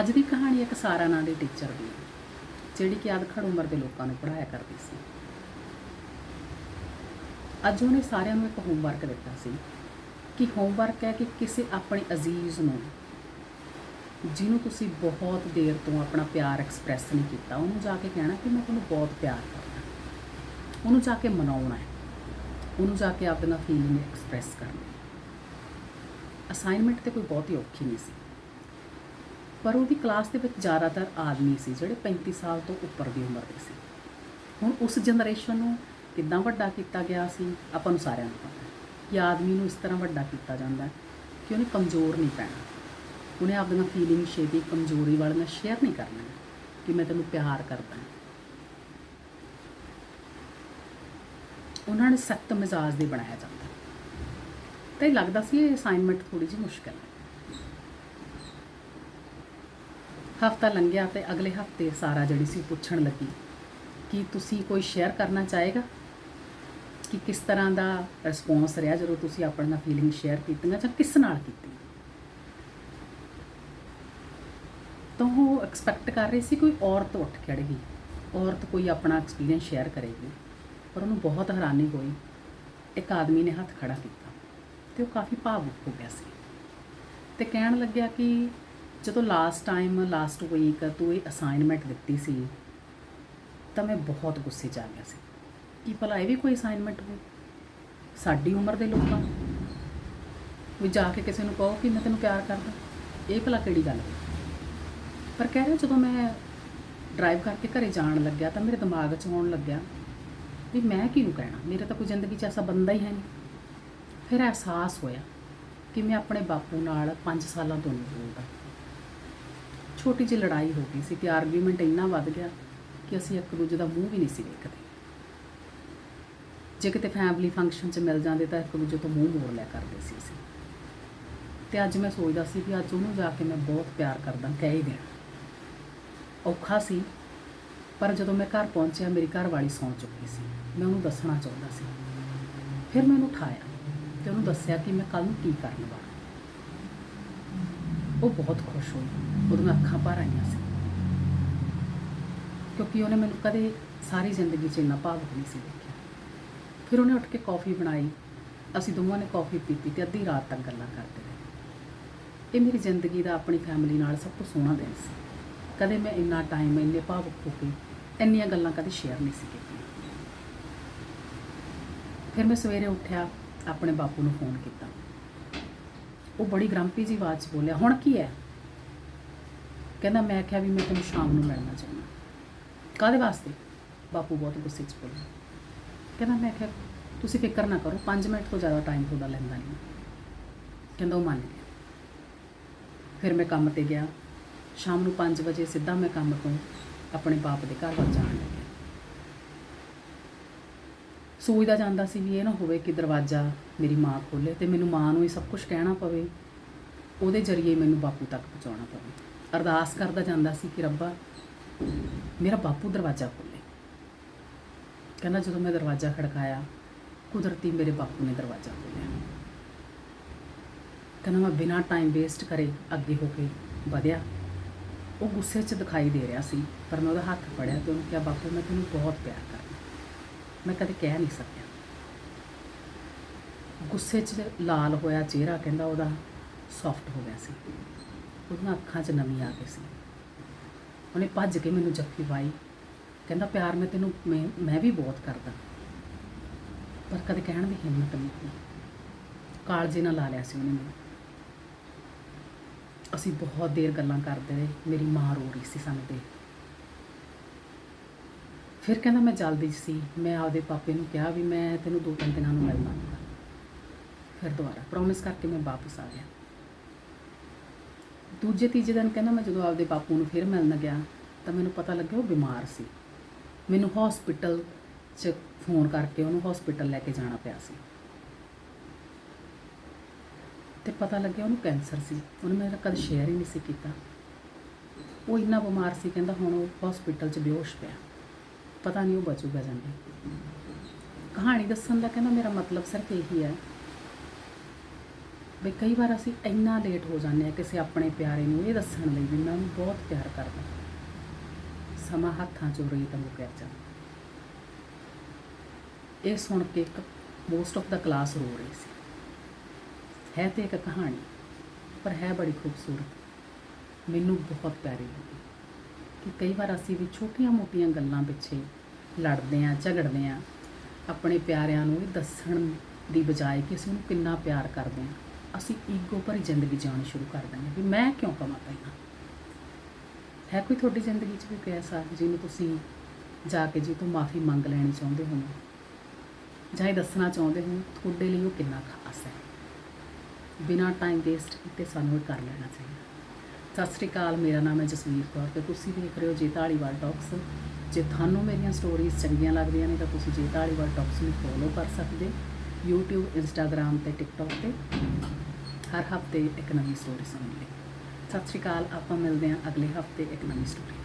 ਅੱਜ ਦੀ ਕਹਾਣੀ ਇੱਕ ਸਾਰਾ ਨਾਂ ਦੇ ਟੀਚਰ ਦੀ ਹੈ, ਜਿਹੜੀ ਕਿ ਅਧਖੜ ਉਮਰ ਦੇ ਲੋਕਾਂ ਨੂੰ ਪੜ੍ਹਾਇਆ ਕਰਦੀ ਸੀ। ਅੱਜ ਉਹਨੇ ਸਾਰਿਆਂ ਨੂੰ ਇੱਕ ਹੋਮਵਰਕ ਦਿੱਤਾ ਸੀ ਕਿ ਹੋਮਵਰਕ ਹੈ ਕਿ ਕਿਸੇ ਆਪਣੇ ਅਜ਼ੀਜ਼ ਨੂੰ, ਜਿਹਨੂੰ ਤੁਸੀਂ ਬਹੁਤ ਦੇਰ ਤੋਂ ਆਪਣਾ ਪਿਆਰ ਐਕਸਪ੍ਰੈਸ ਨਹੀਂ ਕੀਤਾ, ਉਹਨੂੰ ਜਾ ਕੇ ਕਹਿਣਾ ਕਿ ਮੈਂ ਤੁਹਾਨੂੰ ਬਹੁਤ ਪਿਆਰ ਕਰਦਾ। ਉਹਨੂੰ ਜਾ ਕੇ ਮਨਾਉਣਾ ਹੈ। ਉਹਨੂੰ ਜਾ ਕੇ ਆਪਣਾ ਫੀਲਿੰਗ ਐਕਸਪ੍ਰੈਸ ਕਰਨੀ ਅਸਾਈਨਮੈਂਟ ਤੇ ਕੋਈ ਬਹੁਤੀ ਔਖੀ ਨਹੀਂ ਸੀ। ਪਰ ਉਹਦੀ ਕਲਾਸ ਦੇ ਵਿੱਚ ਜ਼ਿਆਦਾਤਰ ਆਦਮੀ ਸੀ, ਜਿਹੜੇ 35 ਸਾਲ ਤੋਂ ਉੱਪਰ ਦੀ ਉਮਰ ਦੇ ਸੀ। ਹੁਣ ਉਸ ਜਨਰੇਸ਼ਨ ਨੂੰ ਕਿੱਦਾਂ ਵੱਡਾ ਕੀਤਾ ਗਿਆ ਸੀ, ਆਪਾਂ ਨੂੰ ਸਾਰਿਆਂ ਨੂੰ ਪਤਾ ਹੈ ਕਿ ਆਦਮੀ ਨੂੰ ਇਸ ਤਰ੍ਹਾਂ ਵੱਡਾ ਕੀਤਾ ਜਾਂਦਾ ਕਿ ਉਹਨੇ ਕਮਜ਼ੋਰ ਨਹੀਂ ਪੈਣਾ। ਉਹਨੇ ਆਪਣੀਆਂ ਫੀਲਿੰਗ ਛੇਤੀ ਕਮਜ਼ੋਰੀ ਵਾਲੀਆਂ ਸ਼ੇਅਰ ਨਹੀਂ ਕਰਨਾ ਕਿ ਮੈਂ ਤੈਨੂੰ ਪਿਆਰ ਕਰਦਾ ਹਾਂ। ਉਹਨਾਂ ਨੇ ਸਖਤ ਮਿਜ਼ਾਜ ਦੇ ਬਣਾਇਆ ਜਾਂਦਾ ਤੇ ਲੱਗਦਾ ਸੀ ਇਹ ਅਸਾਈਨਮੈਂਟ ਥੋੜੀ ਜਿਹੀ ਮੁਸ਼ਕਲ ਹੈ। ਹਫਤਾ ਲੰਘਿਆ ਤੇ ਅਗਲੇ ਹਫ਼ਤੇ ਸਾਰਾ ਜਿਹੜੀ ਸੀ ਪੁੱਛਣ ਲੱਗੀ। ਕਿ ਤੁਸੀਂ ਕੋਈ ਸ਼ੇਅਰ ਕਰਨਾ ਚਾਹੇਗਾ? ਕਿ ਕਿਸ ਤਰ੍ਹਾਂ ਦਾ ਰਿਸਪੌਂਸ ਰਿਹਾ ਜਦੋਂ ਤੁਸੀਂ ਆਪਣੀਆਂ ਫੀਲਿੰਗ ਸ਼ੇਅਰ ਕੀਤੀਆਂ ਜਾਂ ਕਿਸ ਨਾਲ ਕੀਤੀ? ਤਾਂ ਉਹ ਐਕਸਪੈਕਟ ਕਰ ਰਹੀ ਸੀ ਕੋਈ ਔਰਤ ਉੱਠ ਖੜੇਗੀ ਔਰਤ ਕੋਈ ਆਪਣਾ ਐਕਸਪੀਰੀਅੰਸ ਸ਼ੇਅਰ ਕਰੇਗੀ। ਪਰ ਉਹਨੂੰ ਬਹੁਤ ਹੈਰਾਨੀ ਹੋਈ। ਇੱਕ ਆਦਮੀ ਨੇ ਹੱਥ ਖੜਾ ਕੀਤਾ ਤੇ ਉਹ ਕਾਫੀ ਭਾਵੁਕ ਹੋ ਗਿਆ ਸੀ। ਤੇ ਕਹਿਣ ਲੱਗਿਆ ਕਿ ਜਦੋਂ ਲਾਸਟ ਟਾਈਮ ਲਾਸਟ ਵੀਕ ਤੂੰ ਇਹ ਅਸਾਈਨਮੈਂਟ ਦਿੱਤੀ ਸੀ, ਤਾਂ ਮੈਂ ਬਹੁਤ ਗੁੱਸੇ 'ਚ ਆ ਗਿਆ ਸੀ। ਕਿ ਭਲਾ ਇਹ ਵੀ ਕੋਈ ਅਸਾਈਨਮੈਂਟ ਹੋ ਸਾਡੀ ਉਮਰ ਦੇ ਲੋਕਾਂ। ਨੂੰ ਵੀ ਜਾ ਕੇ ਕਿਸੇ ਨੂੰ ਕਹੋ ਕਿ ਮੈਂ ਤੈਨੂੰ ਪਿਆਰ ਕਰਦਾ। ਇਹ ਭਲਾ ਕਿਹੜੀ ਗੱਲ ਹੈ? ਪਰ ਕਹਿ ਰਿਹਾ ਜਦੋਂ ਮੈਂ ਡਰਾਈਵ ਕਰਕੇ ਘਰੇ ਜਾਣ ਲੱਗਿਆ ਤਾਂ ਮੇਰੇ ਦਿਮਾਗ 'ਚ ਆਉਣ ਲੱਗਿਆ ਵੀ ਮੈਂ ਕਿਹਨੂੰ ਕਹਿਣਾ? ਮੇਰੇ ਤਾਂ ਕੋਈ ਜ਼ਿੰਦਗੀ 'ਚ ਐਸਾ ਬੰਦਾ ਹੀ ਹੈ ਨਹੀਂ। ਫਿਰ ਅਹਿਸਾਸ ਹੋਇਆ ਕਿ ਮੈਂ ਆਪਣੇ ਬਾਪੂ ਨਾਲ 5 ਸਾਲਾਂ ਤੋਂ ਨਹੀਂ ਬੋਲਦਾ। ਛੋਟੀ ਜਿਹੀ ਲੜਾਈ ਹੋ ਗਈ ਸੀ ਤੇ ਆਰਗੂਮੈਂਟ ਇੰਨਾ ਵੱਧ ਗਿਆ ਕਿ ਅਸੀਂ ਇੱਕ ਦੂਜੇ ਦਾ ਮੂੰਹ ਵੀ ਨਹੀਂ ਸੀ ਵੇਖਦੇ ਜੇ ਕਿਤੇ ਫੈਮਿਲੀ ਫੰਕਸ਼ਨ 'ਚ ਮਿਲ ਜਾਂਦੇ ਤਾਂ ਇੱਕ ਦੂਜੇ ਤੋਂ ਮੂੰਹ ਮੋੜ ਲਿਆ ਕਰਦੇ ਸੀ ਅਸੀਂ। ਤੇ ਅੱਜ ਮੈਂ ਸੋਚਦਾ ਸੀ ਵੀ ਅੱਜ ਉਹਨੂੰ ਜਾ ਕੇ ਮੈਂ ਬਹੁਤ ਪਿਆਰ ਕਰਦਾ, ਕਹਿ ਹੀ ਦੇਣਾ। ਔਖਾ ਸੀ, ਪਰ ਜਦੋਂ ਮੈਂ ਘਰ ਪਹੁੰਚਿਆ, ਮੇਰੀ ਘਰ ਵਾਲੀ ਸੌਂ ਚੁੱਕੀ ਸੀ। ਮੈਂ ਉਹਨੂੰ ਦੱਸਣਾ ਚਾਹੁੰਦਾ ਸੀ। ਫਿਰ ਮੈਂ ਉਹਨੂੰ ਉਠਾਇਆ ਤੇ ਉਹਨੂੰ ਦੱਸਿਆ ਕਿ ਮੈਂ ਕੱਲ ਨੂੰ ਕੀ ਕਰਨ ਵਾਲਾ। ਉਹ ਬਹੁਤ ਖੁਸ਼ ਹੋਈ ਉਹਦੀਆਂ ਅੱਖਾਂ ਭਰ ਆਈਆਂ ਸੀ। ਕਿਉਂਕਿ ਉਹਨੇ ਮੈਨੂੰ ਕਦੇ ਸਾਰੀ ਜ਼ਿੰਦਗੀ 'ਚ ਇੰਨਾ ਭਾਵੁਕ ਨਹੀਂ ਸੀ ਦੇਖਿਆ। ਫਿਰ ਉਹਨੇ ਉੱਠ ਕੇ ਕੌਫੀ ਬਣਾਈ, ਅਸੀਂ ਦੋਵਾਂ ਨੇ ਕੌਫੀ ਪੀਤੀ ਤੇ ਅੱਧੀ ਰਾਤ ਤੱਕ ਗੱਲਾਂ ਕਰਦੇ ਰਹੇ। ਇਹ ਮੇਰੀ ਜ਼ਿੰਦਗੀ ਦਾ ਆਪਣੀ ਫੈਮਿਲੀ ਨਾਲ ਸਭ ਤੋਂ ਸੋਹਣਾ ਦਿਨ ਸੀ। ਕਦੇ ਮੈਂ ਇੰਨਾ ਟਾਈਮ ਇੰਨੇ ਭਾਵੁਕ ਹੋ ਕੇ ਇੰਨੀਆਂ ਗੱਲਾਂ ਕਦੇ ਸ਼ੇਅਰ ਨਹੀਂ ਸੀ ਕੀਤੀਆਂ। ਫਿਰ ਮੈਂ ਸਵੇਰੇ ਉੱਠਿਆ, ਆਪਣੇ ਬਾਪੂ ਨੂੰ ਫੋਨ ਕੀਤਾ। ਉਹ ਬੜੀ ਗ੍ਰੰਪੀ ਜੀ ਆਵਾਜ਼ 'ਚ ਬੋਲਿਆ, ਹੁਣ ਕੀ ਹੈ? ਕਹਿੰਦਾ, ਮੈਂ ਕਿਹਾ ਵੀ ਮੈਂ ਤੈਨੂੰ ਸ਼ਾਮ ਨੂੰ ਮਿਲਣਾ ਚਾਹੁੰਦਾ। ਕਾਹਦੇ ਵਾਸਤੇ? ਬਾਪੂ ਬਹੁਤ ਗੁੱਸੇ 'ਚ ਬੋਲਿਆ। ਕਹਿੰਦਾ, ਮੈਂ ਕਿਹਾ ਤੁਸੀਂ ਫਿਕਰ ਨਾ ਕਰੋ 5 ਮਿੰਟ ਤੋਂ ਜ਼ਿਆਦਾ ਟਾਈਮ ਤੁਹਾਡਾ ਲੈਂਦਾ ਨਹੀਂ। ਕਹਿੰਦਾ, ਉਹ ਮੰਨ ਗਿਆ। ਫਿਰ ਮੈਂ ਕੰਮ ਤੇ ਗਿਆ। ਸ਼ਾਮ ਨੂੰ 5 ਵਜੇ ਸਿੱਧਾ ਮੈਂ ਕੰਮ ਤੋਂ ਆਪਣੇ ਬਾਪ ਦੇ ਘਰ ਵੱਲ ਜਾਣ ਲੱਗਿਆ ਸੋਚਦਾ ਜਾਂਦਾ ਸੀ ਵੀ ਇਹ ਨਾ ਹੋਵੇ ਕਿ ਦਰਵਾਜ਼ਾ ਮੇਰੀ ਮਾਂ ਖੋਲੇ ਤੇ ਮੈਨੂੰ ਮਾਂ ਨੂੰ ਹੀ ਸਭ ਕੁਝ ਕਹਿਣਾ ਪਵੇ, ਉਹਦੇ ਜ਼ਰੀਏ ਮੈਨੂੰ ਬਾਪੂ ਤੱਕ ਪਹੁੰਚਾਉਣਾ ਪਵੇ। ਅਰਦਾਸ ਕਰਦਾ ਜਾਂਦਾ ਸੀ ਕਿ ਰੱਬਾ, ਮੇਰਾ ਬਾਪੂ ਦਰਵਾਜ਼ਾ ਖੋਲੇ ਕਹਿੰਦਾ ਜਦੋਂ ਮੈਂ ਦਰਵਾਜ਼ਾ ਖੜਕਾਇਆ, ਕੁਦਰਤੀ ਮੇਰੇ ਬਾਪੂ ਨੇ ਦਰਵਾਜ਼ਾ ਖੋਲ੍ਹਿਆ। ਕਹਿੰਦਾ ਮੈਂ ਬਿਨਾਂ ਟਾਈਮ ਵੇਸਟ ਕਰੇ ਅੱਗੇ ਹੋ ਕੇ ਵਧਿਆ। ਉਹ ਗੁੱਸੇ 'ਚ ਦਿਖਾਈ ਦੇ ਰਿਹਾ ਸੀ, ਪਰ ਮੈਂ ਉਹਦਾ ਹੱਥ ਫੜਿਆ ਤੇ ਉਹਨੂੰ ਕਿਹਾ, ਬਾਪੂ, ਮੈਂ ਤੈਨੂੰ ਬਹੁਤ ਪਿਆਰ ਕਰਦਾ ਮੈਂ ਕਦੇ ਕਹਿ ਨਹੀਂ ਸਕਿਆ। ਗੁੱਸੇ 'ਚ ਲਾਲ ਹੋਇਆ ਚਿਹਰਾ ਕਹਿੰਦਾ ਉਹਦਾ ਸੌਫਟ ਹੋ ਗਿਆ ਸੀ। ਉਹਦੀਆਂ ਅੱਖਾਂ 'ਚ ਨਮੀ ਆ ਗਈ ਸੀ। ਉਹਨੇ ਭੱਜ ਕੇ ਮੈਨੂੰ ਜੱਫੀ ਪਾਈ। ਕਹਿੰਦਾ, ਪਿਆਰ ਮੈਂ ਤੈਨੂੰ, ਮੈਂ ਮੈਂ ਵੀ ਬਹੁਤ ਕਰਦਾ। ਪਰ ਕਦੇ ਕਹਿਣ ਦੀ ਹਿੰਮਤ ਨਹੀਂ ਹੋਈ ਕਾਲਜੇ ਨਾਲ ਲਾ ਲਿਆ ਸੀ ਉਹਨੇ ਮੈਨੂੰ। ਅਸੀਂ ਬਹੁਤ ਦੇਰ ਗੱਲਾਂ ਕਰਦੇ ਰਹੇ। ਮੇਰੀ ਮਾਂ ਰੋ ਰਹੀ ਸੀ ਸਾਨੂੰ ਦੇਖ ਫਿਰ ਕਹਿੰਦਾ ਮੈਂ ਜਲਦੀ ਸੀ, ਮੈਂ ਆਪਦੇ ਪਾਪੇ ਨੂੰ ਕਿਹਾ ਵੀ ਮੈਂ ਤੈਨੂੰ ਦੋ ਤਿੰਨ ਦਿਨਾਂ ਨੂੰ ਮਿਲਣਾ ਆਉਂਗਾ ਫਿਰ ਦੁਬਾਰਾ ਪ੍ਰੋਮਿਸ ਕਰਕੇ ਮੈਂ ਵਾਪਸ ਆ ਗਿਆ। ਦੂਜੇ ਤੀਜੇ ਦਿਨ ਕਹਿੰਦਾ ਮੈਂ ਜਦੋਂ ਆਪਦੇ ਬਾਪੂ ਨੂੰ ਫਿਰ ਮਿਲਣ ਗਿਆ, ਤਾਂ ਮੈਨੂੰ ਪਤਾ ਲੱਗਿਆ ਉਹ ਬਿਮਾਰ ਸੀ। ਮੈਨੂੰ ਹਸਪੀਟਲ 'ਚ ਫੋਨ ਕਰਕੇ ਉਹਨੂੰ ਹਸਪੀਟਲ ਲੈ ਕੇ ਜਾਣਾ ਪਿਆ ਸੀ। ਤੇ ਪਤਾ ਲੱਗਿਆ ਉਹਨੂੰ ਕੈਂਸਰ ਸੀ, ਉਹਨੇ ਮੇਰਾ ਕਦੇ ਸ਼ੇਅਰ ਹੀ ਨਹੀਂ ਸੀ ਕੀਤਾ। ਉਹ ਇੰਨਾ ਬਿਮਾਰ ਸੀ, ਕਹਿੰਦਾ ਹੁਣ ਉਹ ਹਸਪੀਟਲ 'ਚ ਬੇਹੋਸ਼ ਪਿਆ। ਪਤਾ ਨਹੀਂ ਉਹ ਬਚੂਗਾ ਜਾਂ ਕਹਾਣੀ ਦੱਸਣ ਦਾ ਕਹਿੰਦਾ, ਮੇਰਾ ਮਤਲਬ ਸਿਰਫ ਇਹੀ ਹੈ ਵੀ ਕਈ ਵਾਰ ਅਸੀਂ ਇੰਨਾ ਲੇਟ ਹੋ ਜਾਂਦੇ ਆ ਕਿਸੇ ਆਪਣੇ ਪਿਆਰੇ ਨੂੰ ਇਹ ਦੱਸਣ ਲਈ ਵੀ ਮੈਂ ਉਹਨੂੰ ਬਹੁਤ ਪਿਆਰ ਕਰਦਾ ਸਮਾਂ ਹੱਥਾਂ ਚੋਂ ਰੇਤ ਮੁੱਕਿਆ ਜਾਂਦਾ ਇਹ ਸੁਣ ਕੇ ਇੱਕ ਮੋਸਟ ਆਫ ਦਾ ਕਲਾਸ ਰੋ ਰਹੀ ਸੀ। ਹੈ ਤੇ ਇੱਕ ਕਹਾਣੀ, ਪਰ ਹੈ ਬੜੀ ਖੂਬਸੂਰਤ। ਮੈਨੂੰ ਬਹੁਤ ਪਿਆਰੀ ਲੱਗੀ। ਕਿ ਕਈ ਵਾਰ ਅਸੀਂ ਵੀ ਛੋਟੀਆਂ-ਮੋਟੀਆਂ ਗੱਲਾਂ ਪਿੱਛੇ ਲੜਦੇ ਆਂ ਝਗੜਦੇ ਆਂ ਆਪਣੇ ਪਿਆਰਿਆਂ ਨੂੰ ਵੀ ਦੱਸਣ ਦੀ ਬਜਾਏ ਕਿ ਅਸੀਂ ਉਹਨੂੰ ਕਿੰਨਾ ਪਿਆਰ ਕਰਦੇ ਆਂ ਅਸੀਂ ਈਗੋ ਭਰੀ ਜ਼ਿੰਦਗੀ ਜਿਉਣੀ ਸ਼ੁਰੂ ਕਰ ਦਿੰਦੇ ਹਾਂ ਵੀ ਮੈਂ ਕਿਉਂ ਕਮਾਂ ਪਹਿਲਾਂ? ਹੈ ਕੋਈ ਤੁਹਾਡੀ ਜ਼ਿੰਦਗੀ 'ਚ ਵੀ ਕੋਈ ਐਸਾ ਜਿਹਨੂੰ ਤੁਸੀਂ ਜਾ ਕੇ ਜੀ ਤੋਂ ਮਾਫੀ ਮੰਗ ਲੈਣੀ ਚਾਹੁੰਦੇ ਹੋ? ਜਾਂ ਇਹ ਦੱਸਣਾ ਚਾਹੁੰਦੇ ਹੋ ਤੁਹਾਡੇ ਲਈ ਉਹ ਕਿੰਨਾ ਖਾਸ ਹੈ? ਬਿਨਾਂ ਟਾਈਮ ਵੇਸਟ ਕੀਤੇ ਸਾਨੂੰ ਇਹ ਕਰ ਲੈਣਾ ਚਾਹੀਦਾ। ਸਤਿ ਸ਼੍ਰੀ ਅਕਾਲ, ਮੇਰਾ ਨਾਮ ਹੈ ਜਸਵੀਰ ਕੌਰ ਤੇ ਤੁਸੀਂ ਦੇਖ ਰਹੇ ਹੋ ਜੇ ਢਾਲੀਵਾਲ ਟਾਕਸ। ਜੇ ਤੁਹਾਨੂੰ ਮੇਰੀਆਂ ਸਟੋਰੀਜ਼ ਚੰਗੀਆਂ ਲੱਗਦੀਆਂ ਨੇ ਤਾਂ ਤੁਸੀਂ ਜੇ ਢਾਲੀਵਾਲ ਟਾਕਸ ਨੂੰ ਫੋਲੋ ਕਰ ਸਕਦੇ YouTube, Instagram ਤੇ TikTok ਤੇ ਹਰ ਹਫ਼ਤੇ ਇੱਕ ਨਵੀਂ ਸਟੋਰੀ ਸੁਣਨ ਲਈ। ਸਤਿ ਸ਼੍ਰੀ ਅਕਾਲ, ਆਪਾਂ ਮਿਲਦੇ ਹਾਂ ਅਗਲੇ ਹਫ਼ਤੇ ਇੱਕ ਨਵੀਂ ਸਟੋਰੀ